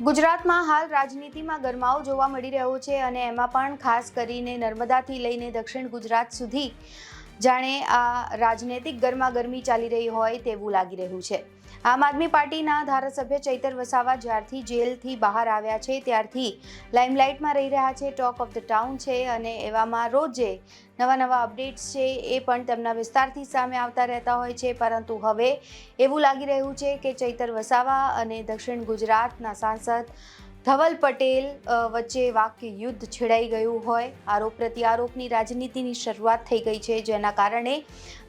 ગુજરાતમાં હાલ રાજનીતિમાં ગરમાવો જોવા મળી રહ્યો છે અને એમાં પણ ખાસ કરીને નર્મદાથી લઈને દક્ષિણ ગુજરાત સુધી જાણે આ રાજનૈતિક ગરમાગરમી ચાલી રહી હોય તેવું લાગી રહ્યું છે. આમ આદમી પાર્ટીના ધારાસભ્ય ચૈતર વસાવા જ્યારથી જેલથી બહાર આવ્યા છે, ત્યારથી લાઇમલાઇટમાં રહી રહ્યા છે ટોક ઓફ ધ ટાઉન છે અને એવામાં રોજે નવા નવા અપડેટ્સ છે એ પણ તેમના વિસ્તારથી સામે આવતા રહેતા હોય છે. પરંતુ હવે એવું લાગી રહ્યું છે કે ચૈતર વસાવા અને દક્ષિણ ગુજરાતના સાંસદ ધવલ પટેલ વચ્ચે વાક્ય યુદ્ધ છેડાઈ ગયું હોય, આરોપ પ્રત્યારોપની રાજનીતિની શરૂઆત થઈ ગઈ છે, જેના કારણે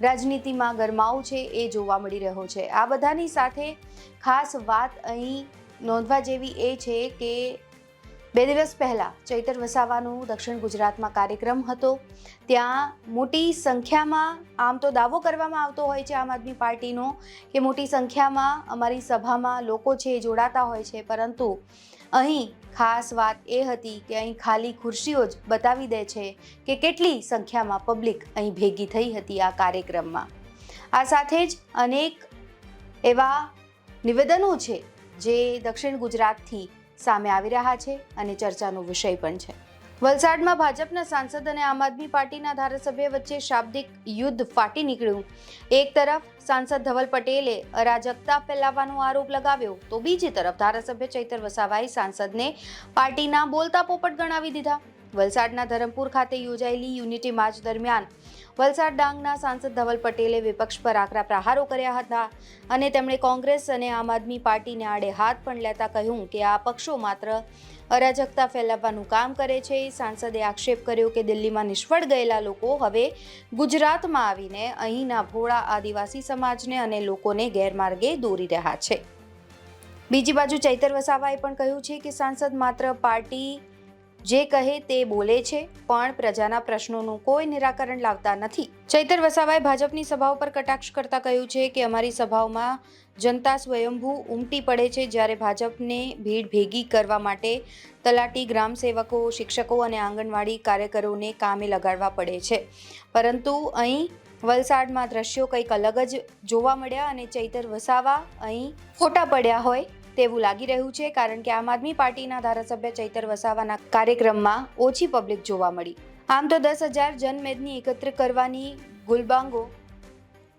રાજનીતિમાં ગરમાવ છે, એ જોવા મળી રહ્યો છે. આ બધાની સાથે ખાસ વાત અહીં નોંધવા જેવી એ છે કે બે દિવસ પહેલાં ચૈતર વસાવાનો દક્ષિણ ગુજરાતમાં કાર્યક્રમ હતો. ત્યાં મોટી સંખ્યામાં આમ તો દાવો કરવામાં આવતો હોય છે આમ આદમી પાર્ટીનો કે મોટી સંખ્યામાં અમારી સભામાં લોકો છે એ જોડાતા હોય છે. પરંતુ અહીં ખાસ વાત એ હતી કે અહીં ખાલી ખુરશીઓ જ બતાવી દે છે કે કેટલી સંખ્યામાં પબ્લિક અહીં ભેગી થઈ હતી આ કાર્યક્રમમાં. આ સાથે જ અનેક એવા નિવેદનો છે જે દક્ષિણ ગુજરાતથી સામે આવી રહ્યા છે અને ચર્ચાનો વિષય પણ છે. વલસાડમાં ભાજપના સાંસદ અને આમ આદમી પાર્ટીના ધારાસભ્ય વચ્ચે શાબ્દિક યુદ્ધ ફાટી નીકળ્યું. એક તરફ સાંસદ ધવલ પટેલે અરાજકતા ફેલાવવાનો આરોપ લગાવ્યો, તો બીજી તરફ ધારાસભ્ય ચૈતર વસાવાએ સાંસદને પાર્ટીના બોલતા પોપટ ગણાવી દીધા. વલસાડના ધરમપુર ખાતે યોજાયેલી યુનિટી માર્ચ દરમિયાન વલસાડ ડાંગના સાંસદ ધવલ પટેલે વિપક્ષ પર આકરા પ્રહારો કર્યા હતા અને તેમણે કોંગ્રેસ અને આમ આદમી પાર્ટીને આડે હાથ પણ લેતા કહ્યું કે આ પક્ષો માત્ર અરાજકતા ફેલાવવાનું કામ કરે છે. સાંસદે આક્ષેપ કર્યો કે દિલ્હીમાં નિષ્ફળ ગયેલા લોકો હવે ગુજરાતમાં આવીને અહીંના ભોળા આદિવાસી સમાજને અને લોકોને ગેરમાર્ગે દોરી રહ્યા છે. બીજી બાજુ ચૈતર વસાવાએ પણ કહ્યું છે કે સાંસદ માત્ર પાર્ટી જે કહે તે બોલે છે, પણ પ્રજાના પ્રશ્નોનું કોઈ નિરાકરણ લાવતા નથી. ચૈતર વસાવાએ ભાજપની સભાઓ પર કટાક્ષ કરતા કહ્યું છે કે અમારી સભાઓમાં જનતા સ્વયંભૂ ઉમટી પડે છે જ્યારે ભાજપને ભીડ ભેગી કરવા માટે તલાટી ગ્રામ સેવકો, શિક્ષકો અને આંગણવાડી કાર્યકરોને કામે લગાડવા પડે છે. પરંતુ અહીં વલસાડમાં દ્રશ્યો કંઈક અલગ જ જોવા મળ્યા અને ચૈતર વસાવા અહીં ખોટા પડ્યા હોય તેવું લાગી રહ્યું છે કારણ કે આમ આદમી પાર્ટીના ધારાસભ્ય ચૈતર વસાવાના કાર્યક્રમમાં ઓછી પબ્લિક જોવા મળી. આમ તો દસ હજાર જનમેદની એકત્ર કરવાની ગુલબાંગો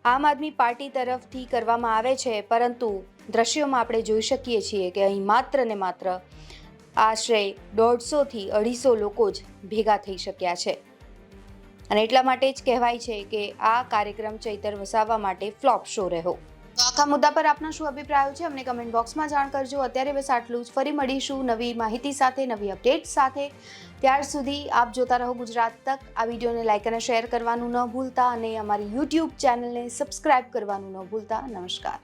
આમ આદમી પાર્ટી તરફથી કરવામાં આવે છે, પરંતુ દ્રશ્યોમાં આપણે જોઈ શકીએ છીએ કે અહીં માત્ર ને માત્ર આશરે દોઢસોથી અઢીસો લોકો જ ભેગા થઈ શક્યા છે. અને એટલા માટે જ કહેવાય છે કે આ કાર્યક્રમ ચૈતર વસાવવા માટે ફ્લોપ શો રહ્યો. તો આખા મુદ્દા પર આપના શું અભિપ્રાયો છે અમને કમેન્ટ બોક્સમાં જાણ કરજો. અત્યારે બસ આટલું જ. ફરી મળીશું નવી માહિતી સાથે, નવી અપડેટ સાથે. ત્યાર સુધી આપ જોતા રહો ગુજરાત તક. આ વિડીયોને લાઇક અને શેર કરવાનું ન ભૂલતા અને અમારી યુટ્યુબ ચેનલને સબસ્ક્રાઇબ કરવાનું ન ભૂલતા. નમસ્કાર.